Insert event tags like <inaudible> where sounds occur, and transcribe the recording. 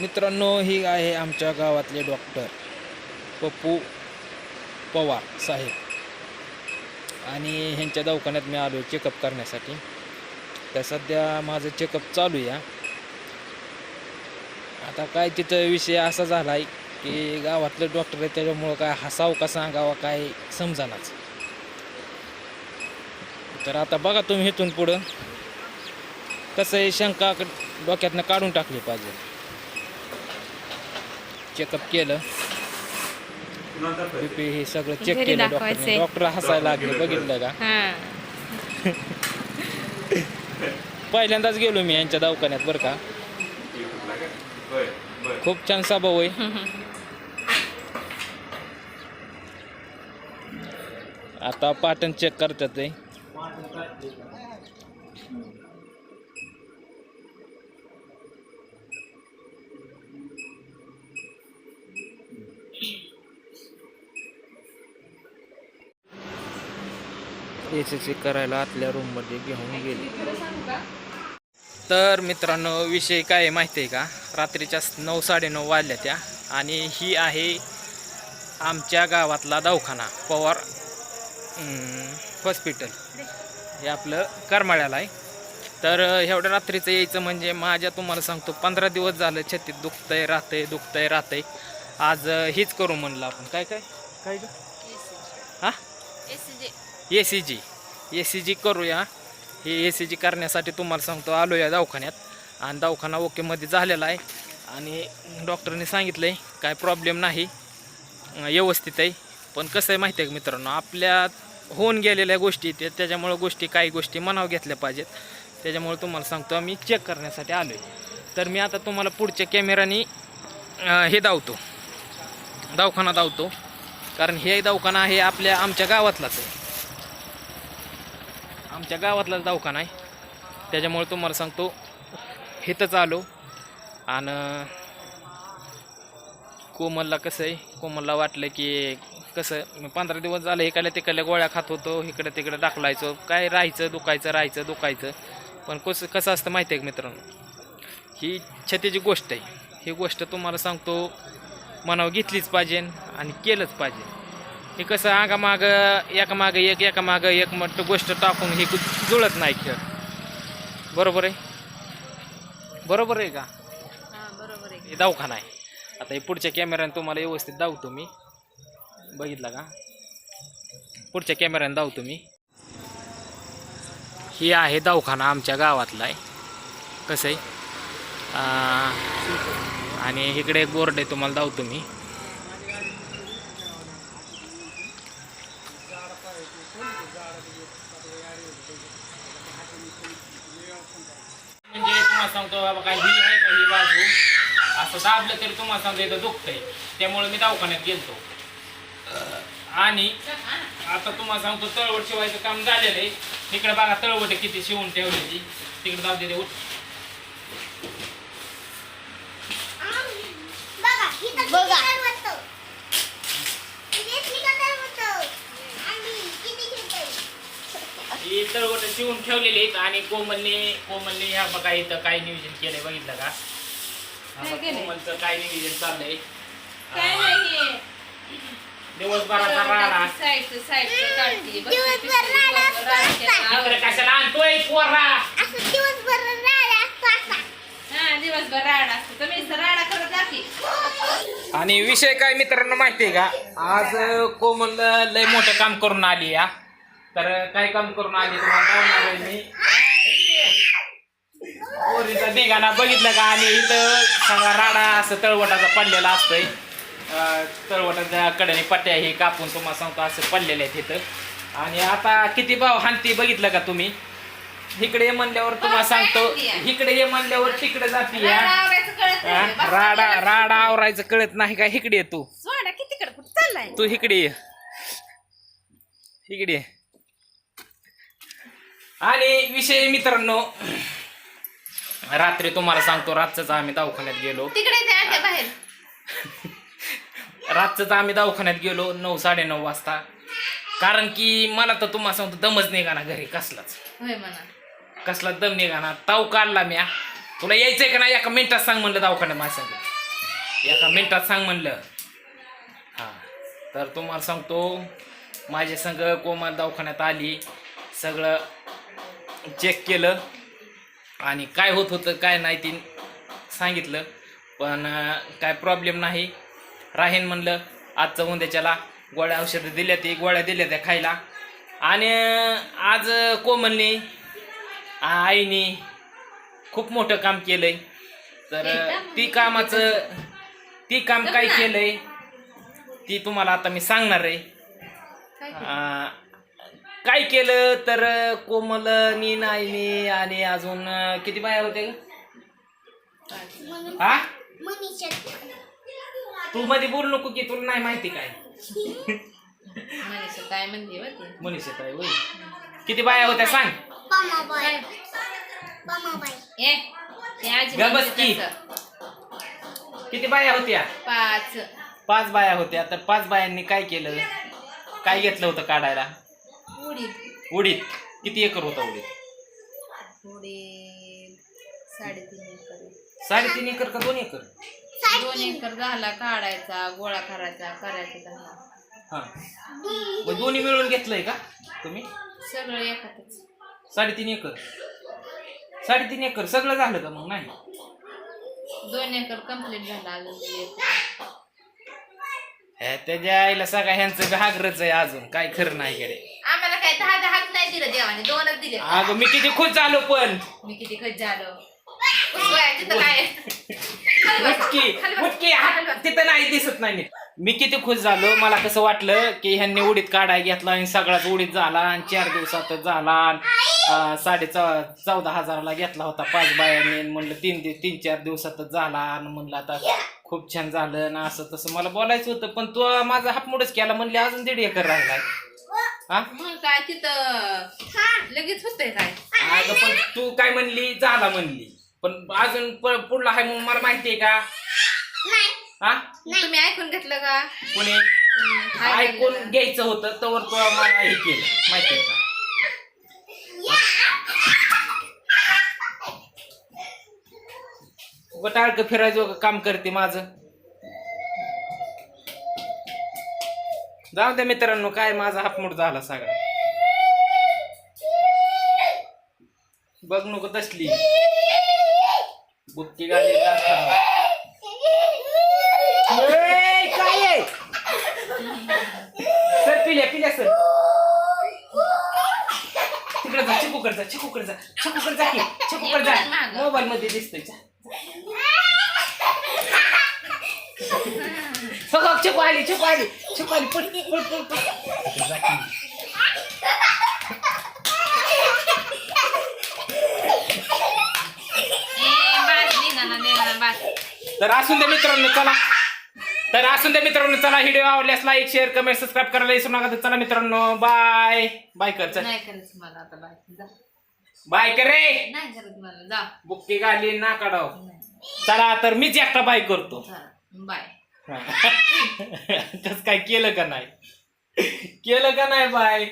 मित्रांनो ही आहे आमच्या गावातले डॉक्टर पप्पू पवार साहेब. आणि ह्यांच्या दवाखान्यात मी आलो चेकअप करण्यासाठी. तर सध्या माझं चेकअप चालू आहे आता काय तिथं विषय असा झाला आहे की गावातले डॉक्टर आहे त्याच्यामुळं काय हसावं का सांगावं काय समजानाच. तर आता बघा तुम्ही इथून पुढं कसं आहे शंका डोक्यातनं काढून टाकली पाहिजे. चेकअप केलं. बीपी हे सगळं चेक घरी केलं डॉक्टरने. दाखवायचंय. डॉक्टर हसायला लागले बघितलं का? हा. पहिल्यांदाच गेलो मी यांच्या दवाखान्यात बरं का. खूप छान स्वभाव आहे आता पाटण चेक करतात ते. एस एस करायला आतल्या रूममध्ये घेऊन गेले. तर मित्रांनो विषय काय आहे माहिती आहे का? रात्रीच्या नऊ साडेनऊ वाजल्या त्या आणि ही आहे आमच्या गावातला दवाखाना पवार हॉस्पिटल हे आपलं करमाळ्याला आहे. तर एवढ्या रात्रीचं यायचं म्हणजे माझ्या तुम्हाला सांगतो पंधरा दिवस झालं छत्तीत दुखतंय राहतंय दुखतंय राहतंय. आज हीच करू म्हणलं आपण. काय काय? काय ए सी जी ए सी जी करूया. हे ए सी जी करण्यासाठी तुम्हाला सांगतो आलो या दवाखान्यात. आणि दवाखाना ओकेमध्ये झालेला आहे. आणि डॉक्टरने सांगितलं आहे काय प्रॉब्लेम नाही. व्यवस्थित आहे. पण कसं आहे माहिती आहे का मित्रांनो आपल्या होऊन गेलेल्या गोष्टी त्या त्याच्यामुळं गोष्टी काही गोष्टी मनावर घेतल्या पाहिजेत. त्याच्यामुळे तुम्हाला सांगतो आम्ही चेक करण्यासाठी आलो आहे तर मी आता तुम्हाला पुढच्या कॅमेराने हे धावतो दवाखाना धावतो कारण हे दवाखाना आहे आपल्या आमच्या गावातलाच आहे. आमच्या गावातलाच दवाखाना आहे. त्याच्यामुळे तुम्हाला सांगतो हिथंच आलो आणि कोमलला कसं आहे कोमलला वाटलं की कसं मी पंधरा दिवस झालं इकडल्या तिकडल्या गोळ्या खात होतो इकडं तिकडं टाकलायचो काय राहायचं दुखायचं राहायचं दुखायचं. पण कसं कसं असतं माहिती आहे का मित्रांनो? ही छतीची गोष्ट आहे ही गोष्ट तुम्हाला सांगतो मनावर घेतलीच पाहिजे आणि केलंच पाहिजे. हे कसं आगामागं एकामागं एक एकामागं एक मग गोष्ट टाकून हे जुळत नाही खेळ. बरोबर आहे? बरोबर आहे का? हा बरोबर आहे. हे दवाखाना आहे. आता हे पुढच्या कॅमेऱ्याने तुम्हाला व्यवस्थित दावतो मी. बघितला का? पुढच्या कॅमेऱ्याने दावतो मी. ही आहे दवाखाना आमच्या गावातला आहे. कसं आहे? आणि इकडे एक बोर्ड आहे तुम्हाला धावतो मी. म्हणजे तुम्हाला सांगतो बाबा काय ही आहे का ही बाजू? असं दाबलं तरी तुम्हाला सांगतो इथं दुखतंय. त्यामुळे मी दवाखान्यात गेलतो. आणि आता तुम्हाला सांगतो तळवट शिवायचं काम झालेलं आहे. इकडे बघा तळवट किती शिवून ठेवलेली. तिकडे जाऊ दे उठ. बघा. ही तळवट शिवून ठेवलेली आहेत आणि कोमलने कोमलने ह्या बघा इथं काय नियोजन केलंय बघितलं का? आता काय केलंय? कोमलचं काय नियोजन चाललंय? काय नाही दिवसभराचा राडा. साईडचं साईडचं काढते बघ, दिवसभर पिशवी राडा बघ, राडते का? इकडे कशाला आणतोय पोरा हा दिवसभर राडा असतो. तुम्ही राडा करत आणि विषय काय मित्रांनो माहिती आहे का? आज कोमल लय मोठं काम करून आली या तर काय काम करून आली तुम्हाला सांगणार आहे मी. पोरीचा ढिगाणा बघितलं का? आणि इथं सगळा राडा असं तळवटाचा पडलेला असतोय. अं, तळवटाच्या कड्याने पट्ट्या हे कापून तुम्हाला सांगतो असं पडलेले आहेत इथं. आणि आता किती भाव हानती बघितलं का तुम्ही? इकडे ये म्हणल्यावर तुम्हाला सांगतो इकडे ये म्हणल्यावर तिकडे जाते राडा हा? राडा आवरायचं कळत नाही का? इकडे तू. सोडा तू इकडे ये. इकडे. आणि विषय मित्रांनो रात्री तुम्हाला सांगतो रातच आम्ही दवाखान्यात गेलो. तिकडे रातच आम्ही दवाखान्यात गेलो नऊ साडेनऊ वाजता. कारण की मला तर तुम्हाला सांगतो दमच निघाना घरी कसलाच. होय म्हणा. कसला दम निघाना ताव काढला म्या. तुला यायचंय का नाही? एका मिनिटात सांग म्हणलं दवाखान्यात माझ्या एका मिनिटात सांग म्हणलं. हा. तर तुम्हाला सांगतो माझ्या संग कोमल दवाखान्यात आली. सगळं चेक केलं. आणि काय होत होतं काय नाही ती सांगितलं. पण अं, काय प्रॉब्लेम नाही. राहीन म्हणलं आजचं उद्याच्याला. गोळ्या औषधं दिल्या ती गोळ्या दिल्या त्या खायला. आणि आज कोमलने आईने खूप मोठं काम केलंय. तर ती कामाचं ती काम काय केलंय ती तुम्हाला आता मी सांगणार आहे. काय केलं? तर कोमलनी नाईनी आणि अजून किती बाया होते हा? तू मध्ये बोलू नको की तुला नाही माहिती काय. मनीषा काय म्हणते बा ती? मनीषा ताई होय. किती बाया होत्या सांग. काय? ए, ते आजी गं बस म्हणते की. तसं. किती बाया होत्या? पाच. पाच बाया होत्या. तर पाच बायांनी काय केलं? काय घेतलं होतं काढायला? उडीद. उडीद. किती एकर होता उडीद? उडीद साडेतीन एकर. साडेतीन एकर का दोन एकर? दोन एकर झाला काढायचा गोळा करायचा करायचा झाला हा. मग दोन्ही मिळून घेतलंय का तुम्ही? सगळं एकातच. साडेतीन एकर. साडेतीन एकर सगळं झालं का मग? नाही. दोन एकर कंप्लीट झाला अजून एकर. हे त्याच्या आईला सगळ्या ह्यांचं घागरच आहे अजून. काय खरं नाही कडे आम्हाला काय दहा दहाच नाही दिलं देवाने दोनच दिले अगं मी किती खुश झालो पण. मी किती खच झालो. काय <laughs> मुटकी मुटकी. तिथं नाही दिसत नाही नीट. मी किती खुश झालो मला कसं वाटलं की ह्यांनी उडीत काढाय घेतला आणि सगळाच उडीत झाला आणि चार दिवसातच झाला आणि, अं, साडे चौ- चौदा हजाराला घेतला होता पाच बायांनी आणि म्हणलं तीन दि- तीन चार दिवसातच झाला आणि म्हणलं आता खूप छान झालं ना असं तसं. मला बोलायचं होतं पण तू माझा हापमुडच केला म्हणले अजून दीड एकर राहिलाय. हा? मग काय तिथं? लगेच होतंय काय? अगं पण तू काय म्हणली? झाला म्हणली. पण अजून प- पुढला आहे म्हणून मला माहिती आहे का? हा? तुम्ही ऐकून घेतलं का? कोणी? ऐकून? घ्यायचं होतं तवर तो मला हे केलं. माहिती आहे का? टाळक फिरायचं काम करते माझं. जाऊ द्या मित्रांनो काय माझा हापमूड झाला सगळा. बघ नको तसली. बुक्की गाडी काय? सर पिल्या पिल्या सर. तिकडे जा चिकूकर जा चिकूकर जा. चिकूकर जा की चिकूकर जा. मोबाईल मध्ये दिसतोय जा. सगळं चिकू आली चिकू आली चिकू आली. पळ पळ पळ तिकडे जा की. ए बास निघाला निघाला बास तर असून द्या मित्रांनो चला. तर असून द्या मित्रांनो चला. व्हिडिओ आवडल्यास लाईक शेअर कमेंट सबस्क्राईब करायला विसरू नका. तर चला मित्रांनो बाय बाय कर चल. नाही करायचं मला आता बाय जा. बाय कर रे. नाही करत मला जा. बुक्की गाली ना काढाव. चला तर मीच एकटा बाय करतो. बाय कस <laughs> काय केलं का नाही? केलं का नाही बाय